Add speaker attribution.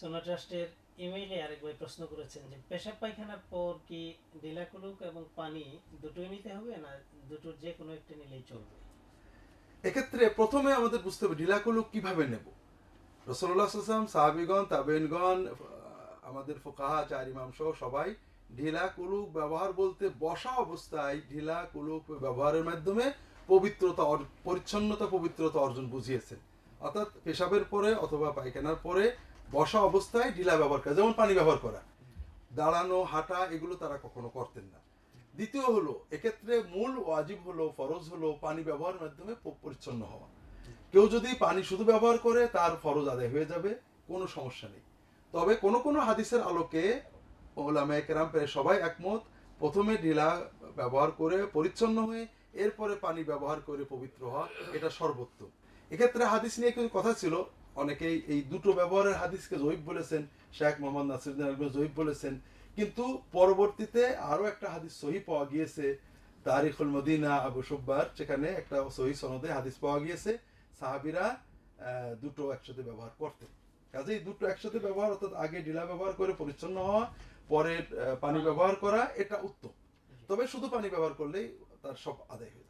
Speaker 1: সোনা ট্রাস্টের ইমেইলে আরেক ভাই প্রশ্ন করেছেন যে, পেশাব পায়খানার পর কি ডিলাকুলুক এবং পানি দুটোই নিতে হবে না দুটোর যে কোনো একটা নিলেই চলবে?
Speaker 2: এক্ষেত্রে প্রথমে আমাদের বুঝতে হবে ঢিলাকুলুক কীভাবে নেব। রসল্লাহ সাল্লাম সাহাবিগণ তাবেনগণ আমাদের ফোকাহা, চার ইমাম সহ সবাই ঢিলা কুলুক ব্যবহার বলতে বসা অবস্থায় ঢিলা কুলুক ব্যবহারের মাধ্যমে পবিত্রতা পরিচ্ছন্নতা পবিত্রতা অর্জন বুঝিয়েছেন। অর্থাৎ পেশাবের পরে অথবা পায়খানার পরে বসা অবস্থায় ঢিলা ব্যবহার করা, যেমন পানি ব্যবহার করা। দাঁড়ানো, হাঁটা, এগুলো তারা কখনো করতেন না। দ্বিতীয় হলো, এক্ষেত্রে মূল ওয়াজিব হলো, ফরজ হলো পানি ব্যবহারের মাধ্যমে পরিচ্ছন্ন হওয়া। কেউ যদি পানি শুধু ব্যবহার করে, তার ফরজ আদায় হয়ে যাবে, কোনো সমস্যা নেই। তবে কোনো কোনো হাদিসের আলোকে ওলামা প্রায় সবাই একমত, প্রথমে ঢিলা ব্যবহার করে পরিচ্ছন্ন হয়ে, এরপরে পানি ব্যবহার করে পবিত্র হওয়া, এটা সর্বোত্তম। এক্ষেত্রে হাদিস নিয়ে কিছু কথা ছিল। অনেকেই এই দুটো ব্যবহারের হাদিসকে জয়ীব বলেছেন, শেখ মোহাম্মদ নাসিরুদ্দিন আলম জয়ীব বলেছেন। কিন্তু পরবর্তীতে আরও একটা হাদিস সহি পাওয়া গিয়েছে, তারিখুল মদিনা আবু সুব্বার সেখানে একটা সহি সনদে হাদিস পাওয়া গিয়েছে, সাহাবিরা দুটো একসাথে ব্যবহার করতেন। কাজেই দুটো একসাথে ব্যবহার, অর্থাৎ আগে ঢিলা ব্যবহার করে পরিচ্ছন্ন হওয়া, পরে পানি ব্যবহার করা, এটা উত্তম। তবে শুধু পানি ব্যবহার করলেই তার সব আদায় হয়ে